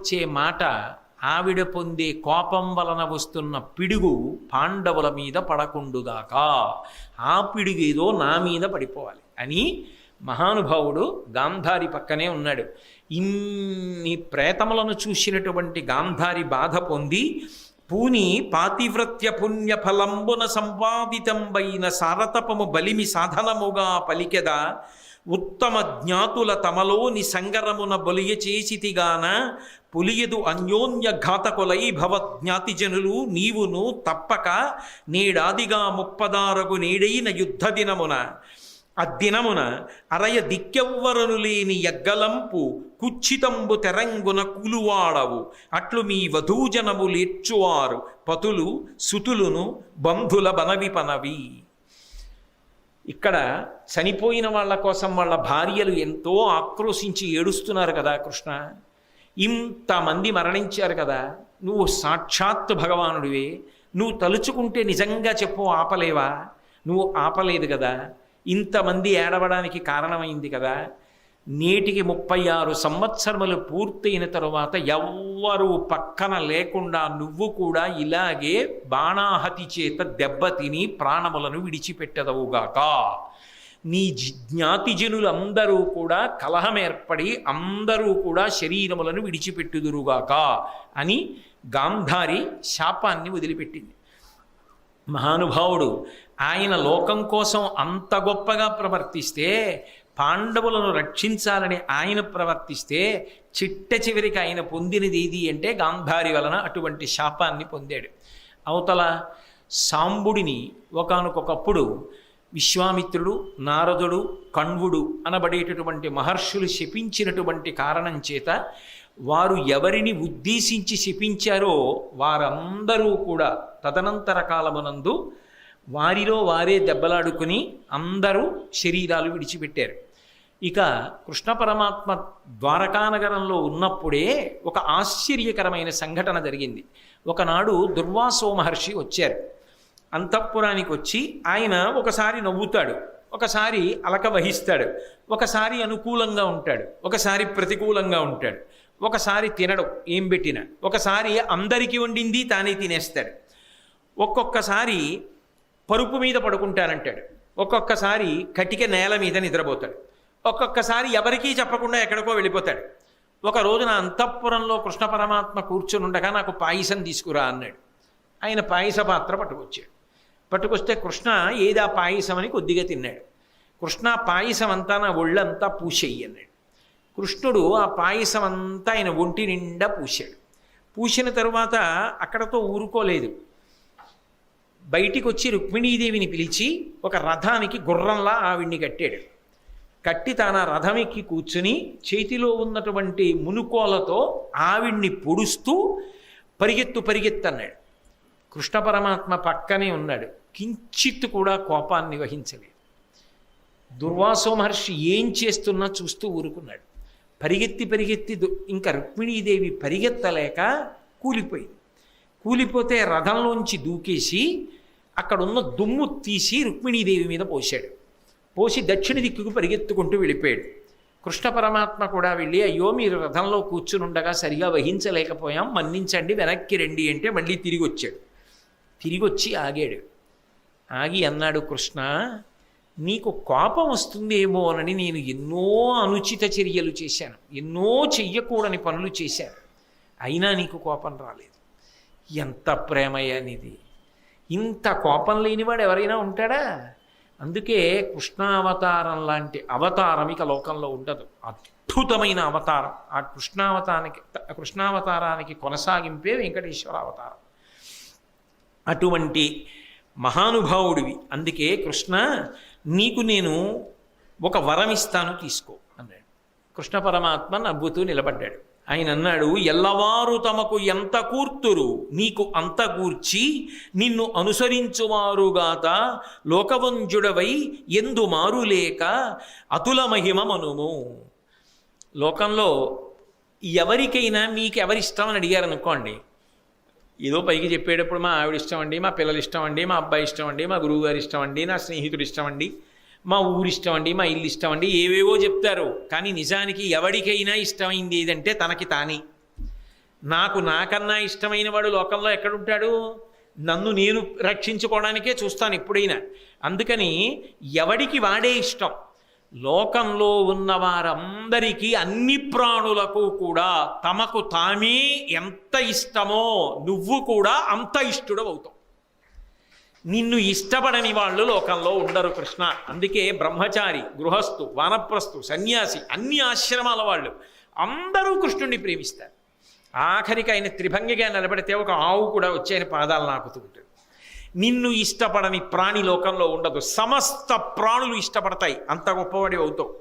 వచ్చే మాట ఆవిడ పొందే కోపం వలన వస్తున్న పిడుగు పాండవుల మీద పడకుండుగాక. ఆ పిడుగు ఏదో నా మీద పడిపోవాలి అని మహానుభావుడు గాంధారి పక్కనే ఉన్నాడు. ఇన్ని ప్రేతములను చూసినటువంటి గాంధారి బాధ పొంది పూని పాతివ్రత్య పుణ్య ఫలంబున సంపాదితంబైన సారతపము బలిమి సాధనముగా పలికెద? ఉత్తమ జ్ఞాతుల తమలోని సంగరమున బొలియ చేసితిగాన పులియదు అన్యోన్య ఘాతకులై భవజ్ఞాతిజనులు నీవును తప్పక నేడాదిగా ముప్పదారగు నేడైన యుద్ధ దినమున అద్దినమున అరయ దిక్కెవ్వరను లేని ఎగ్గలంపు కుచ్చితంబు తెరంగున కులువాడవు. అట్లు మీ వధూజనములేర్చువారు పతులు సుతులును బంధుల బనవి పనవి ఇక్కడ చనిపోయిన వాళ్ళ కోసం వాళ్ళ భార్యలు ఎంతో ఆక్రోశించి ఏడుస్తున్నారు కదా కృష్ణ. ఇంతమంది మరణించారు కదా. నువ్వు సాక్షాత్ భగవానుడివే. నువ్వు తలుచుకుంటే నిజంగా చెప్పు ఆపలేవా? నువ్వు ఆపలేదు కదా. ఇంతమంది ఏడవడానికి కారణమైంది కదా. నేటికి ముప్పై ఆరు సంవత్సరములు పూర్తయిన తరువాత ఎవ్వరూ పక్కన లేకుండా నువ్వు కూడా ఇలాగే బాణాహతి చేత దెబ్బతిని ప్రాణములను విడిచిపెట్టదవుగాక నీ జి- జ్ఞాతిజనులందరూ కూడా కలహం ఏర్పడి అందరూ కూడా శరీరములను విడిచిపెట్టుదురుగాక అని గాంధారి శాపాన్ని వదిలిపెట్టింది. మహానుభావుడు ఆయన లోకం కోసం అంత గొప్పగా ప్రవర్తిస్తే పాండవులను రక్షించాలని ఆయన ప్రవర్తిస్తే చిట్ట చివరికి ఆయన పొందినది ఏది అంటే గాంధారి వలన అటువంటి శాపాన్ని పొందాడు. అవతల సాంబుడిని ఒకనకొకప్పుడు విశ్వామిత్రుడు నారదుడు కణ్వుడు అనబడేటటువంటి మహర్షులు శపించినటువంటి కారణం చేత వారు ఎవరిని ఉద్దేశించి శపించారో వారందరూ కూడా తదనంతర కాలమునందు వారిలో వారే దెబ్బలాడుకుని అందరూ శరీరాలు విడిచిపెట్టారు. ఇక కృష్ణ పరమాత్మ ద్వారకానగరంలో ఉన్నప్పుడే ఒక ఆశ్చర్యకరమైన సంఘటన జరిగింది. ఒకనాడు దుర్వాసో మహర్షి వచ్చారు. అంతఃపురానికి వచ్చి ఆయన ఒకసారి నవ్వుతాడు ఒకసారి అలక వహిస్తాడు ఒకసారి అనుకూలంగా ఉంటాడు ఒకసారి ప్రతికూలంగా ఉంటాడు ఒకసారి తినడు ఏం పెట్టినా ఒకసారి అందరికీ వండింది తానే తినేస్తాడు. ఒక్కొక్కసారి పరుపు మీద పడుకుంటానంటాడు ఒక్కొక్కసారి కటిక నేల మీద నిద్రపోతాడు. ఒక్కొక్కసారి ఎవరికీ చెప్పకుండా ఎక్కడికో వెళ్ళిపోతాడు. ఒక రోజున అంతఃపురంలో కృష్ణ పరమాత్మ కూర్చుని ఉండగా నాకు పాయసం తీసుకురా అన్నాడు. ఆయన పాయస పాత్ర పట్టుకొచ్చాడు. పట్టుకొస్తే కృష్ణ ఏదా పాయసం అని కొద్దిగా తిన్నాడు. కృష్ణ పాయసం అంతా నా ఒళ్ళంతా పూసేయి అన్నాడు. కృష్ణుడు ఆ పాయసం అంతా ఆయన ఒంటి నిండా పూశాడు. పూసిన తరువాత అక్కడతో ఊరుకోలేదు. బయటికి వచ్చి రుక్మిణీదేవిని పిలిచి ఒక రథానికి గుర్రంలా ఆవిడ్ని కట్టాడు. కట్టి తన రథం ఎక్కి కూర్చుని చేతిలో ఉన్నటువంటి మునుకోలతో ఆవిడ్ని పొడుస్తూ పరిగెత్తు పరిగెత్తన్నాడు కృష్ణ పరమాత్మ పక్కనే ఉన్నాడు. కించిత్ కూడా కోపాన్ని వహించలేదు. దుర్వాసో మహర్షి ఏం చేస్తున్నా చూస్తూ ఊరుకున్నాడు. పరిగెత్తి పరిగెత్తి దు- ఇంకా రుక్మిణీదేవి పరిగెత్తలేక కూలిపోయింది. కూలిపోతే రథంలోంచి దూకేసి అక్కడున్న దుమ్ము తీసి రుక్మిణీదేవి మీద పోశాడు. పోసి దక్షిణ దిక్కుకు పరిగెత్తుకుంటూ వెళ్ళిపోయాడు. కృష్ణ పరమాత్మ కూడా వెళ్ళి అయ్యో మీరు రథంలో కూర్చుని ఉండగా సరిగా వహించలేకపోయాం మన్నించండి వెనక్కి రండి అంటే మళ్ళీ తిరిగి వచ్చాడు. తిరిగి వచ్చి ఆగాడు. ఆగి అన్నాడు కృష్ణ నీకు కోపం వస్తుందేమోనని నేను ఎన్నో అనుచిత చర్యలు చేశాను ఎన్నో చెయ్యకూడని పనులు చేశాను. అయినా నీకు కోపం రాలేదు. ఎంత ప్రేమయ్యానిది ఇంత కోపం లేనివాడు ఎవరైనా ఉంటాడా? అందుకే కృష్ణావతారం లాంటి అవతారం ఇక లోకంలో ఉండదు. అద్భుతమైన అవతారం. ఆ కృష్ణావతారానికి కృష్ణావతారానికి కొనసాగింపే వెంకటేశ్వర అవతారం అటువంటి మహానుభావుడివి. అందుకే కృష్ణ నీకు నేను ఒక వరం ఇస్తాను తీసుకో అన్నాడు. కృష్ణ పరమాత్మ నవ్వుతూ నిలబడ్డాడు. ఆయన అన్నాడు ఎల్లవారు తమకు ఎంత కూర్తురు నీకు అంత కూర్చి నిన్ను అనుసరించువారుగాత లోకవంజుడవై ఎందు మారులేక అతుల మహిమ మనుము. లోకంలో ఎవరికైనా మీకు ఎవరిష్టం అని అడిగారు అనుకోండి. ఏదో పైకి చెప్పేటప్పుడు మా ఆవిడ ఇష్టం అండి మా పిల్లలు ఇష్టం అండి మా అబ్బాయి ఇష్టం అండి మా గురువు గారు ఇష్టం అండి నా స్నేహితుడు ఇష్టం అండి. మా ఊరు ఇష్టం అండి మా ఇల్లు ఇష్టం అండి ఏవేవో చెప్తారు. కానీ నిజానికి ఎవడికైనా ఇష్టమైంది ఏదంటే తనకి తానే. నాకు నాకన్నా ఇష్టమైన వాడు లోకంలో ఎక్కడుంటాడు? నన్ను నేను రక్షించుకోవడానికే చూస్తాను ఎప్పుడైనా. అందుకని ఎవడికి వాడే ఇష్టం? లోకంలో ఉన్న వారందరికీ అన్ని ప్రాణులకు కూడా తమకు తామే ఎంత ఇష్టమో నువ్వు కూడా అంత ఇష్టడు అవుతావు. నిన్ను ఇష్టపడని వాళ్ళు లోకంలో ఉండరు కృష్ణ. అందుకే బ్రహ్మచారి గృహస్థు వానప్రస్థు సన్యాసి అన్ని ఆశ్రమాల వాళ్ళు అందరూ కృష్ణుణ్ణి ప్రేమిస్తారు. ఆఖరికి ఆయన త్రిభంగిగా నిలబడితే ఒక ఆవు కూడా వచ్చి ఆయన పాదాలు నాకుతూ ఉంటుంది. నిన్ను ఇష్టపడని ప్రాణి లోకంలో ఉండదు. సమస్త ప్రాణులు ఇష్టపడతాయి. అంత గొప్పవాడి అవుతావు.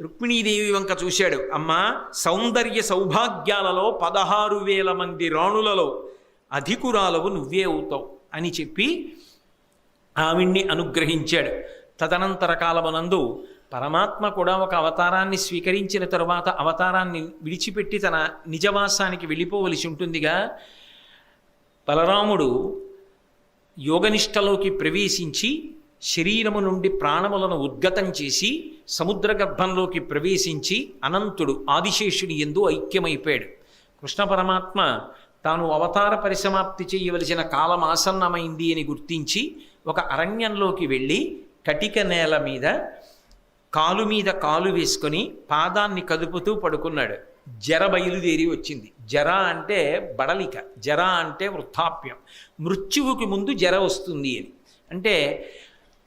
రుక్మిణీదేవి వంక చూశాడు. అమ్మ సౌందర్య సౌభాగ్యాలలో పదహారు వేల మంది రాణులలో అధికురాలవు నువ్వే అవుతావు. అని చెప్పి ఆవిణ్ణి అనుగ్రహించాడు. తదనంతర కాలమునందు పరమాత్మ కూడా ఒక అవతారాన్ని స్వీకరించిన తరువాత అవతారాన్ని విడిచిపెట్టి తన నిజవాసానికి వెళ్ళిపోవలసి ఉంటుందిగా. బలరాముడు యోగనిష్టలోకి ప్రవేశించి శరీరము నుండి ప్రాణములను ఉద్గతం చేసి సముద్ర గర్భంలోకి ప్రవేశించి అనంతుడు ఆదిశేషుని ఎందు ఐక్యమైపోయాడు. కృష్ణ పరమాత్మ తాను అవతార పరిసమాప్తి చేయవలసిన కాలం ఆసన్నమైంది అని గుర్తించి ఒక అరణ్యంలోకి వెళ్ళి కటిక నేల మీద కాలు మీద కాలు వేసుకొని పాదాన్ని కదుపుతూ పడుకున్నాడు. జర బయలుదేరి వచ్చింది. జర అంటే బడలిక. జర అంటే వృద్ధాప్యం. మృత్యువుకి ముందు జర వస్తుంది అని. అంటే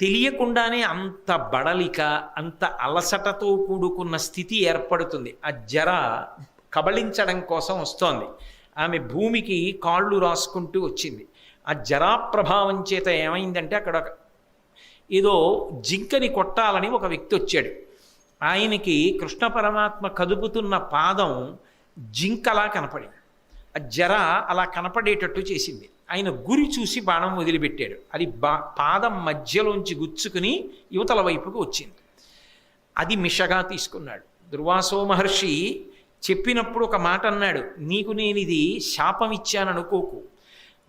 తెలియకుండానే అంత బడలిక అంత అలసటతో కూడుకున్న స్థితి ఏర్పడుతుంది. ఆ జర కబళించడం కోసం వస్తోంది. ఆమె భూమికి కాళ్ళు రాసుకుంటూ వచ్చింది. ఆ జరాప్రభావం చేత ఏమైందంటే అక్కడ ఒక ఏదో జింకని కొట్టాలని ఒక వ్యక్తి వచ్చాడు. ఆయనకి కృష్ణ పరమాత్మ కదుపుతున్న పాదం జింకలా కనపడింది. ఆ జర అలా కనపడేటట్టు చేసింది. ఆయన గురి చూసి బాణం వదిలిపెట్టాడు. అది బా పాదం మధ్యలోంచి గుచ్చుకుని యువతల వైపుకు వచ్చింది. అది మిషగా తీసుకున్నాడు. దుర్వాసో మహర్షి చెప్పినప్పుడు ఒక మాట అన్నాడు నీకు నేను ఇది శాపం ఇచ్చాననుకోకు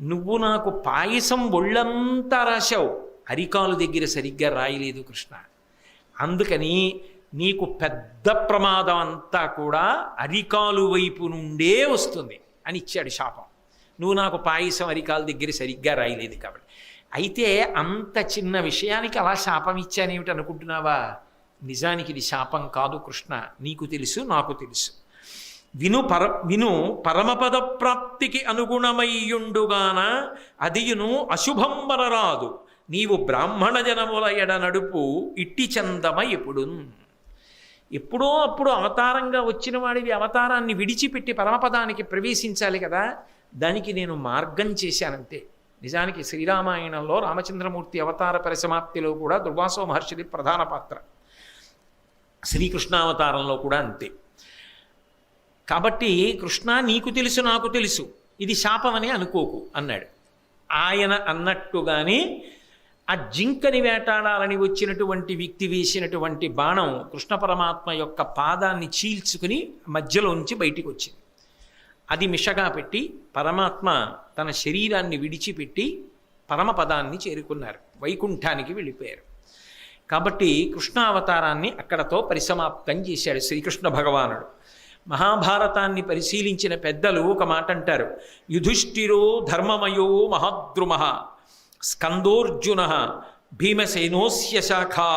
నువ్వు నాకు పాయసం ఒళ్ళంతా రాశావు. అరికాలు దగ్గర సరిగ్గా రాయలేదు కృష్ణ. అందుకని నీకు పెద్ద ప్రమాదం అంతా కూడా అరికాలు వైపు నుండే వస్తుంది అని ఇచ్చాడు శాపం. నువ్వు నాకు పాయసం అరికాల దగ్గర సరిగ్గా రాయలేదు కాబట్టి. అయితే అంత చిన్న విషయానికి అలా శాపం ఇచ్చానేమిటి అనుకుంటున్నావా? నిజానికి ఇది శాపం కాదు కృష్ణ. నీకు తెలుసు నాకు తెలుసు. విను పర విను పరమపద ప్రాప్తికి అనుగుణమయ్యుండుగాన అదియును అశుభం రాదు నీవు బ్రాహ్మణ జనముల ఎడ నడుపు ఇట్టి చందమ ఎప్పుడు ఎప్పుడో అప్పుడు అవతారంగా వచ్చిన వాడివి అవతారాన్ని విడిచిపెట్టి పరమపదానికి ప్రవేశించాలి కదా. దానికి నేను మార్గం చేశానంతే. నిజానికి శ్రీరామాయణంలో రామచంద్రమూర్తి అవతార పరిసమాప్తిలో కూడా దుర్వాసో మహర్షిది ప్రధాన పాత్ర. శ్రీకృష్ణావతారంలో కూడా అంతే. కాబట్టి కృష్ణ నీకు తెలుసు నాకు తెలుసు. ఇది శాపమని అనుకోకు అన్నాడు. ఆయన అన్నట్టుగానే ఆ జింకని వేటాడాలని వచ్చినటువంటి వ్యక్తి వేసినటువంటి బాణం కృష్ణ పరమాత్మ యొక్క పాదాన్ని చీల్చుకుని మధ్యలోంచి బయటికి వచ్చింది అది మిషగా పెట్టి పరమాత్మ తన శరీరాన్ని విడిచిపెట్టి పరమపదాన్ని చేరుకున్నారు. వైకుంఠానికి వెళ్ళిపోయారు. కాబట్టి కృష్ణావతారాన్ని అక్కడతో పరిసమాప్తం చేశాడు శ్రీకృష్ణ భగవానుడు. మహాభారతాన్ని పరిశీలించిన పెద్దలు ఒక మాట అంటారు. యుధిష్ఠిరో ధర్మమయో మహాద్రుమ స్కందోర్జున భీమసేనోస్య శాఖా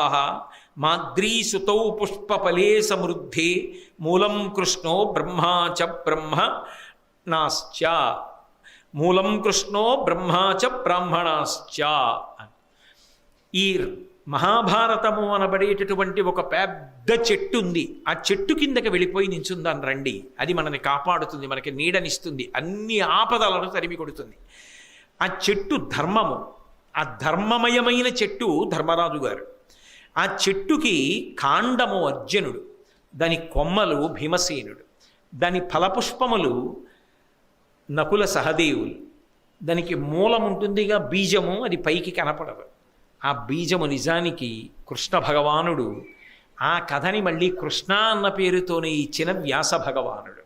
మాద్రీసుతౌ పుష్పఫలే సమృద్ధి మూలం కృష్ణో బ్రహ్మా చ బ్రహ్మ నాశ్చ మూలం కృష్ణో బ్రహ్మా చ బ్రాహ్మణాశ్చ. ఈ మహాభారతము అనబడేటటువంటి ఒక పెద్ద చెట్టు ఉంది ఆ చెట్టు కిందకి వెళ్ళిపోయి నించుందాన్ని రండి. అది మనని కాపాడుతుంది మనకి నీడనిస్తుంది అన్ని ఆపదలను తరిమి కొడుతుంది ఆ చెట్టు ధర్మము. ఆ ధర్మమయమైన చెట్టు ధర్మరాజు గారు. ఆ చెట్టుకి కాండము అర్జునుడు దాని కొమ్మలు భీమసేనుడు దాని ఫలపుష్పములు నకుల సహదేవులు. దానికి మూలం ఉంటుందిగా బీజము అది పైకి కనపడదు. ఆ బీజము నిజానికి కృష్ణ భగవానుడు ఆ కథని మళ్ళీ కృష్ణ అన్న పేరుతోనే ఇచ్చిన వ్యాస భగవానుడు.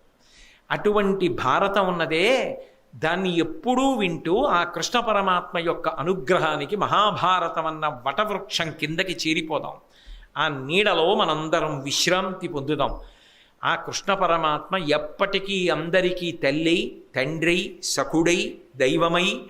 అటువంటి భారతం ఉన్నదే దాన్ని ఎప్పుడూ వింటూ ఆ కృష్ణ పరమాత్మ యొక్క అనుగ్రహానికి మహాభారతం అన్న వటవృక్షం కిందకి చేరిపోదాం. ఆ నీడలో మనందరం విశ్రాంతి పొందుదాం. ఆ కృష్ణ పరమాత్మ ఎప్పటికీ అందరికీ తల్లి తండ్రి సఖుడై దైవమై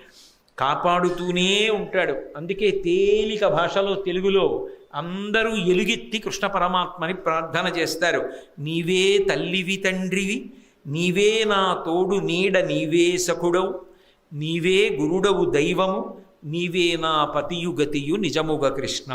కాపాడుతూనే ఉంటాడు. అందుకే తేలిక భాషలో తెలుగులో అందరూ ఎలుగెత్తి కృష్ణ పరమాత్మని ప్రార్థన చేస్తారు. నీవే తల్లివి తండ్రివి నీవే నా తోడు నీడ నీవే సఖుడవు నీవే గురుడవు దైవము నీవే నా పతియు గతియు నిజముగ కృష్ణ.